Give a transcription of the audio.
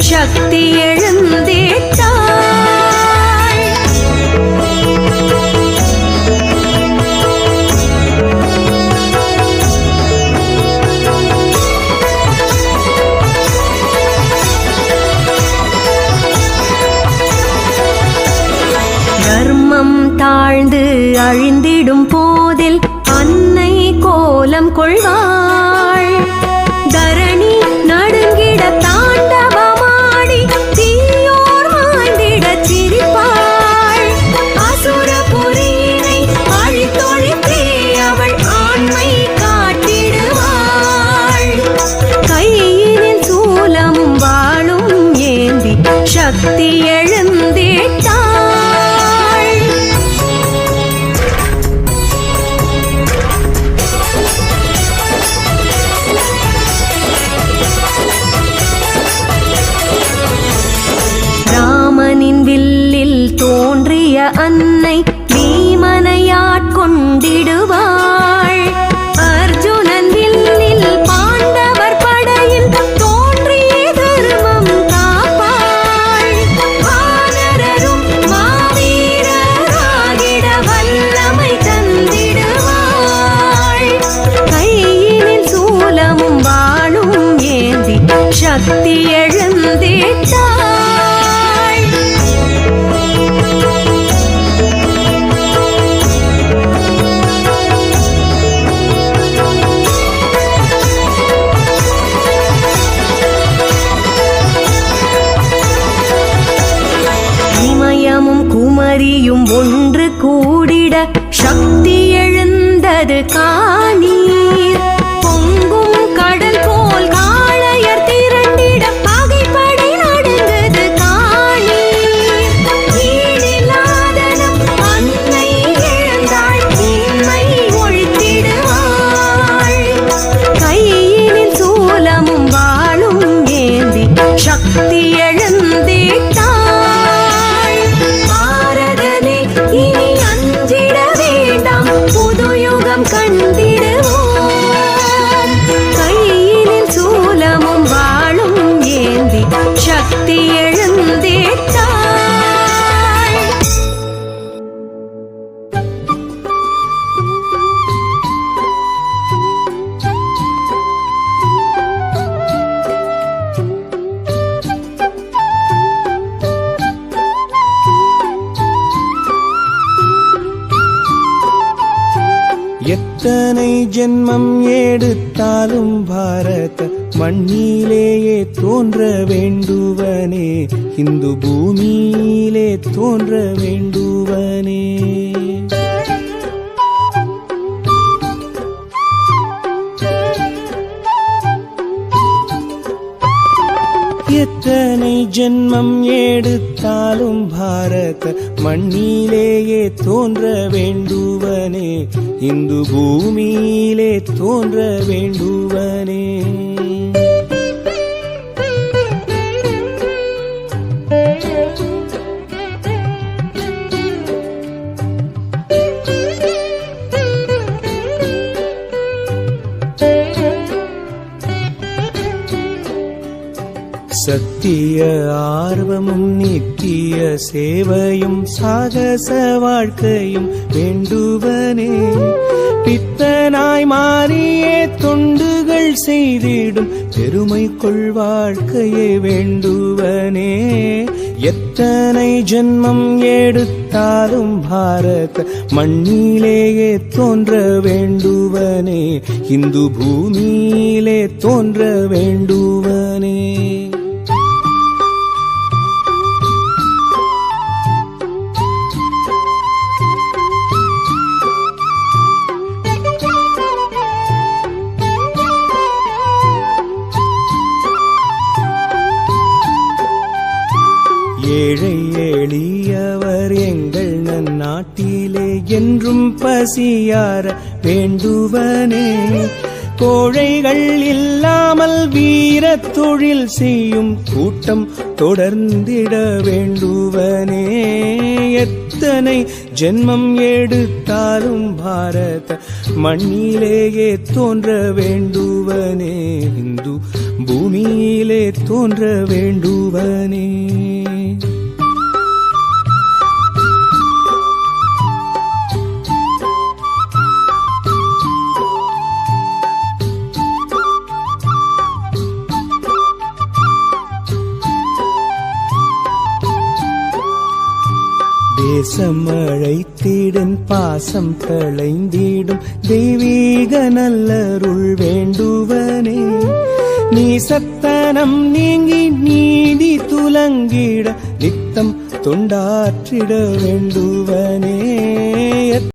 சக்தி எழுந்தேட்டாள் தர்மம் தாழ்ந்து அழிந்திடும் போதில் அன்னை கோலம் கொள்வாள் ஏந்தி சக்தி எழுந்தேட்டாள் எத்தனை ஜென்மம் எடுத்தாலும் பாரத மண்ணிலேயே தோன்ற வேண்டுவனே. இந்து பூமியிலே தோன்ற வேண்டுவனே. ஜென்மம் எடுத்தாலும் பாரத மண்ணிலேயே தோன்ற வேண்டுவனே. இந்து பூமியிலே தோன்ற வேண்டுவனே. சத்திய ஆர்வமும் நித்திய சேவையும் சாகச வாழ்க்கையும் வேண்டுவனே. பித்தனாய் மாறியே தொண்டுகள் செய்திடும் பெருமை கொள் வாழ்க்கையை வேண்டுவனே. எத்தனை ஜென்மம் எடுத்தாலும் பாரத மண்ணிலேயே தோன்ற வேண்டுவனே. இந்து பூமியிலே தோன்ற வேண்டுவனே. ஏழை எளியவர் எங்கள் நன்னாட்டிலே என்றும் பசியார வேண்டுவனே. கோழைகள் இல்லாமல் வீர தொழில் செய்யும் கூட்டம் தொடர்ந்திட வேண்டுவனே. எத்தனை ஜென்மம் எடுத்தாலும் பாரத மண்ணிலேயே தோன்ற வேண்டுவனே. இந்து பூமியிலே தோன்ற வேண்டுவனே. தேசம் அழைத்திடும் பாசம் களைந்திடும் தெய்வீக நல்லருள் வேண்டுவனே. நீ சத்தனம் நீங்கி நீதி துலங்கிட நித்தம் தொண்டாற்றிட வேண்டுவனே.